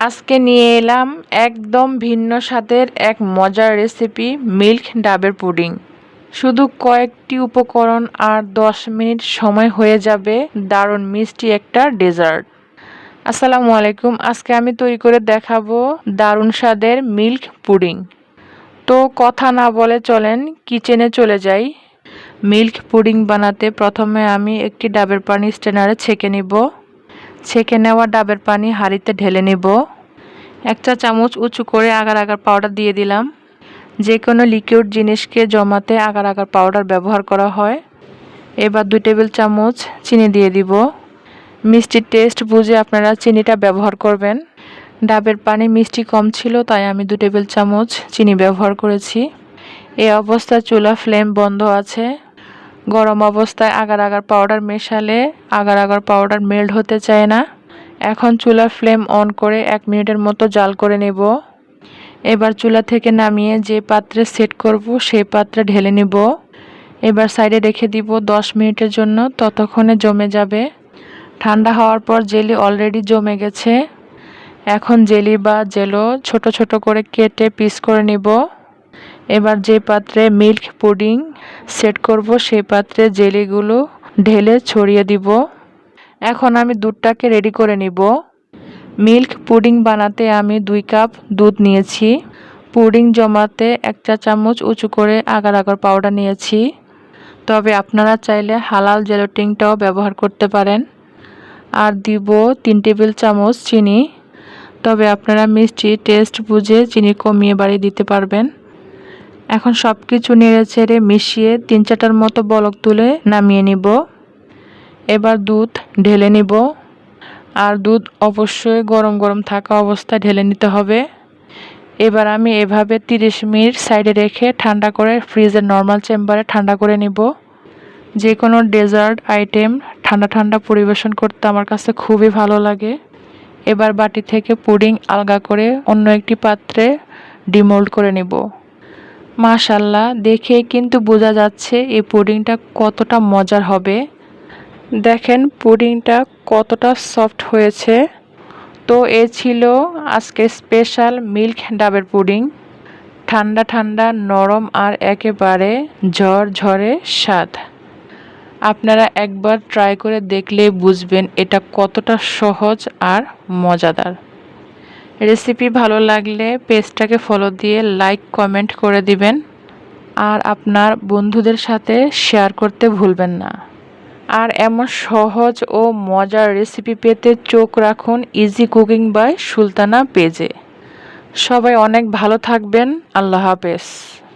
আজকে নিয়ে এলাম একদম ভিন্ন স্বাদের এক মজার রেসিপি মিল্ক ডাবের পুডিং শুধু কয়েকটি উপকরণ আর দশ মিনিট সময় হয়ে যাবে দারুণ মিষ্টি একটা ডেজার্ট আসসালামু আলাইকুম, আজকে আমি তৈরি করে দেখাবো দারুণ স্বাদের মিল্ক পুডিং তো কথা না বলে চলেন কিচেনে চলে যাই। মিল্ক পুডিং বানাতে প্রথমে আমি একটি ডাবের পানি স্টেনারে ছেঁকে নিব। ছেঁকে নেওয়া ডাবের পানি হাঁড়িতে ঢেলে নেব। এক চা চামচ উঁচু করে আগার আগার পাউডার দিয়ে দিলাম। যে কোনো লিকুইড জিনিসকে জমাতে আগার আগার পাউডার ব্যবহার করা হয়। এবার দুই টেবিল চামচ চিনি দিয়ে দিব। মিষ্টির টেস্ট বুঝে আপনারা চিনিটা ব্যবহার করবেন। ডাবের পানি মিষ্টি কম ছিল, তাই আমি দু টেবিল চামচ চিনি ব্যবহার করেছি। এই অবস্থায় চুলা ফ্লেম বন্ধ আছে। গরম অবস্থায় আগার আগার পাউডার মেশালে আগার আগার পাউডার মেল্ট হতে চায় না। এখন চুলার ফ্লেম অন করে এক মিনিটের মতো জাল করে নেব। এবার চুলা থেকে নামিয়ে যে পাত্রে সেট করব, সেই পাত্রে ঢেলে নেব। এবার সাইডে রেখে দিব দশ মিনিটের জন্য, ততক্ষণে জমে যাবে। ঠান্ডা হওয়ার পর জেলি অলরেডি জমে গেছে। এখন জেলি বা জেলো ছোট ছোট করে কেটে পিস করে নিব। এবার যে পাত্রে মিল্ক পুডিং সেট করব, সেই পাত্রে জেলিগুলো ঢেলে ছড়িয়ে দিব। এখন আমি দুধটাকে রেডি করে নিব। মিল্ক পুডিং বানাতে আমি দুই কাপ দুধ নিয়েছি। পুডিং জমাতে এক চা চামচ উঁচু করে আগার আগার পাউডার নিয়েছি। তবে আপনারা চাইলে হালাল জেলোটিংটাও ব্যবহার করতে পারেন। আর দিব তিন টেবিল চামচ চিনি। তবে আপনারা মিষ্টি টেস্ট বুঝে চিনি কমিয়ে বাড়িয়ে দিতে পারবেন। এখন সব কিছু নেড়ে ছেড়ে মিশিয়ে তিন চারটার মতো বলক তুলে নামিয়ে নিব। এবার দুধ ঢেলে নিব। আর দুধ অবশ্যই গরম গরম থাকা অবস্থায় ঢেলে নিতে হবে। এবার আমি এভাবে তিরিশ মিনিট সাইডে রেখে ঠান্ডা করে ফ্রিজের নর্মাল চেম্বারে ঠান্ডা করে নিব। যে কোনো ডেজার্ট আইটেম ঠান্ডা ঠান্ডা পরিবেশন করতে আমার কাছে খুবই ভালো লাগে। এবার বাটি থেকে পুডিং আলগা করে অন্য একটি পাত্রে ডিমোল্ড করে নিব। মাশাল্লাহ, দেখে কিন্তু বোঝা যাচ্ছে এই পুডিংটা কতটা মজার হবে। দেখেন, পুডিংটা কতটা সফট হয়েছে। তো এ ছিল আজকে স্পেশাল মিল্ক ডাবের পুডিং। ঠান্ডা ঠান্ডা, নরম আর একেবারে ঝড় ঝরে স্বাদ। আপনারা একবার ট্রাই করে দেখলে বুঝবেন এটা কতটা সহজ আর মজাদার। রেসিপি ভালো লাগলে পেজটাকে ফলো দিয়ে লাইক কমেন্ট করে দিবেন। আর আপনার বন্ধুদের সাথে শেয়ার করতে ভুলবেন না। আর এমন সহজ ও মজার রেসিপি পেতে চোখ রাখুন ইজি কুকিং বাই সুলতানা পেজে। সবাই অনেক ভালো থাকবেন। আল্লাহ হাফেজ।